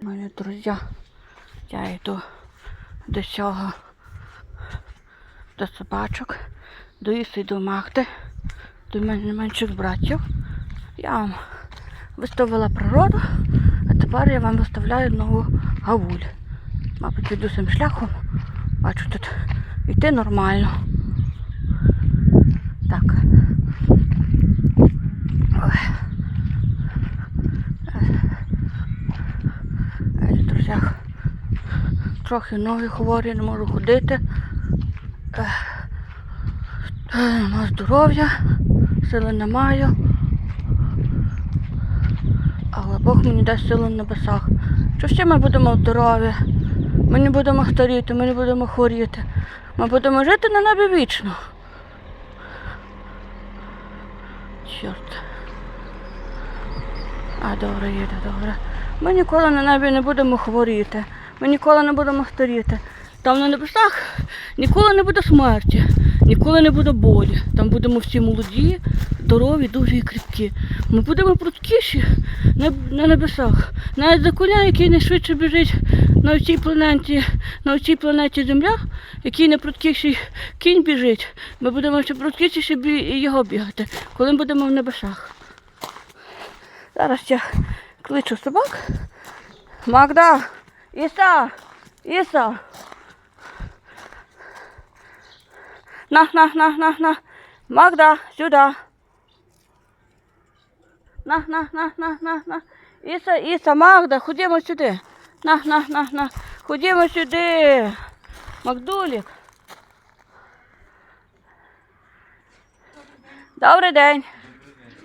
Мої друзі, я йду до цього, до собачок, до Іси до Магди, до менших братів. Я вам виставила природу, а тепер я вам виставляю нову гавуль. Мабуть, йду цим шляхом. Бачу, тут йти нормально. Так. Ой. Е, Друзі, трохи ноги хворі, не можу ходити. Нема здоров'я, сили не маю. Але Бог мені дасть силу на небесах. Що ще ми будемо здорові? Ми не будемо старіти, ми не будемо хворіти. Ми будемо жити на небі вічно. Чорт. А, добре, їде, добре. Ми ніколи на небі не будемо хворіти. Ми ніколи не будемо старіти. Там на небесах ніколи не буде смерті, ніколи не буде болі. Там будемо всі молоді, здорові, дуже і кріпкі. Ми будемо прудкіші на, небесах. Навіть за коня, який найшвидше біжить на цій планеті, на цій планеті Земля, який найпрудкіший кінь біжить, ми будемо ще прудкіші бі- його бігати, коли ми будемо в небесах. Зараз я кличу собак. Магда! Іса! Іса! На, на, на, на, на. Магда, сюди. На, на, на, на, на, сюди. На, на, на, на. Сюди. Магдулік. Добрий день.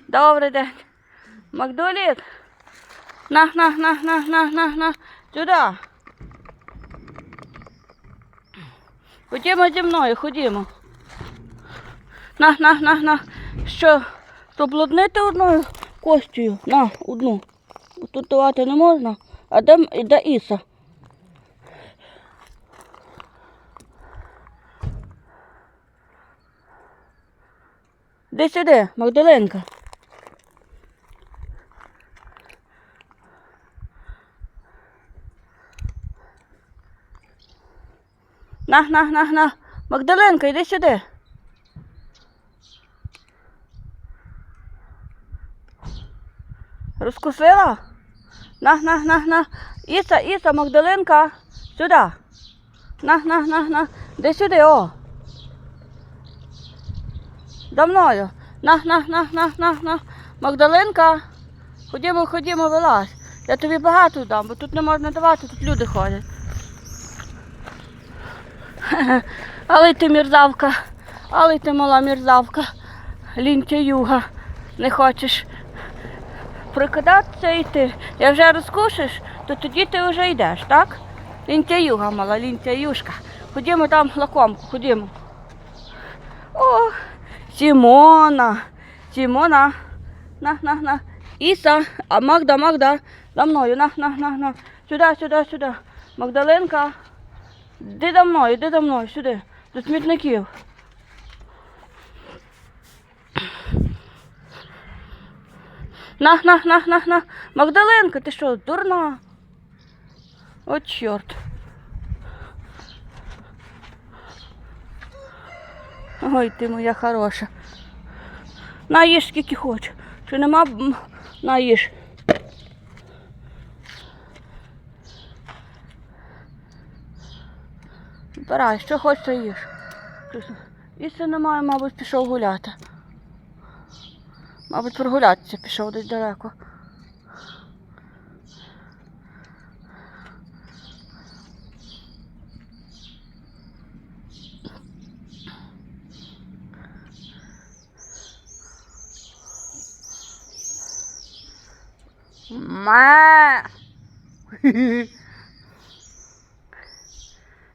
Добрий день. Магдулік. На, на, на, на, на, на, на. Сюди. Ходімо зі мною, ходімо. На, на, на, на. Що? Поблуднити одною костю? На, одну. Тут не можна. А де, м- Іса? Де сюди, Магдаленка? На, на, на, на. Магдаленка, йди сюди. Розкусила? На, на, на, на. Іса, Іса, Магдаленка. Сюди. На, на, на, на. Де сюди, о. За мною. На, на, на, на, на, на. Магдаленка. Ходімо, ходімо, вилазь. Я тобі багато дам, бо тут не можна давати, тут люди ходять. Але ти мерзавка, але ти мала мерзавка. Лінтя юга. Не хочеш прикидатися йти. Я вже розкушиш, то тоді ти вже йдеш, так? Лінтя юга мала, лінтя юшка. Ходімо там лакомку, ходімо. О, Сімона, Сімона. На, на, на. Іса, а Магда, Магда, за мною, на, на, на, на. Сюди, сюди, сюди. Магдаленка. Іди до мною, іди до мною, сюди, до смітників. На, на, на, на, на. Магдаленка, ти що, дурна? О, чорт. Ой, ти моя хороша. На, скільки хочеш. Чи нема на їж. Збирай, що хочеш, то їж. Якщо немає, мабуть, пішов гуляти. Мабуть, прогулятися пішов десь далеко. Ма.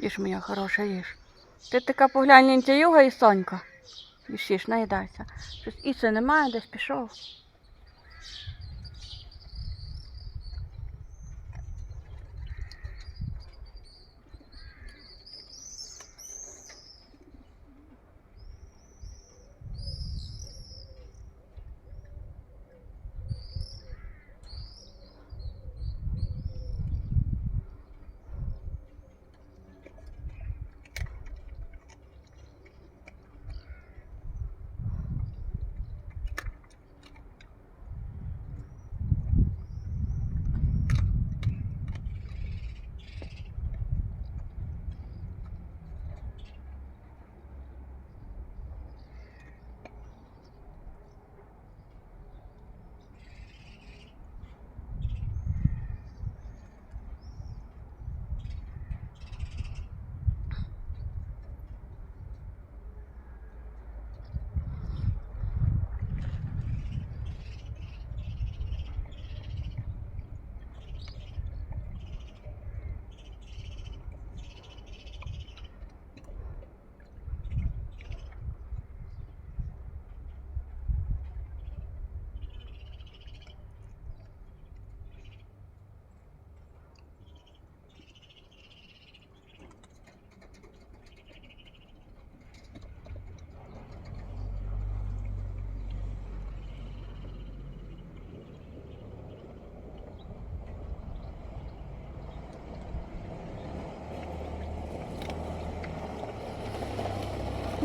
Їж, моя хороша, їж. Ти така погляньте юга і сонька. Їж, їж, наїдайся. Щось Іси немає, десь пішов.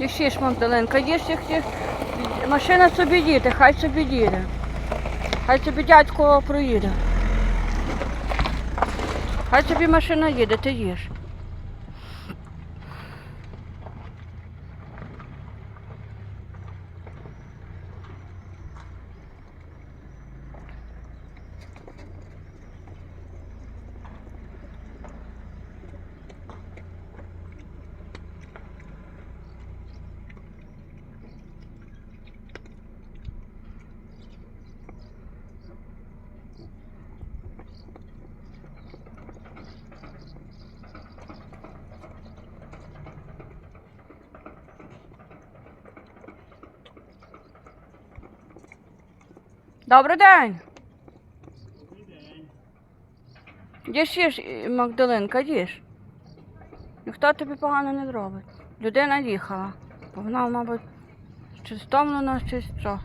Їж, їж, Магдалинка, їж, їх, їх. Машина собі їде, хай собі їде. Хай собі дядько проїде. Хай собі машина їде, ти їж. Добрий день. Їж, їж, і, Магдалинка, їж. Ніхто тобі погано не зробить. Людина їхала. Вона, мабуть, чи стомлена, чи що.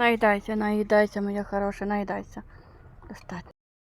Наїдайся, наїдайся, моя хороша, наїдайся. Достатньо.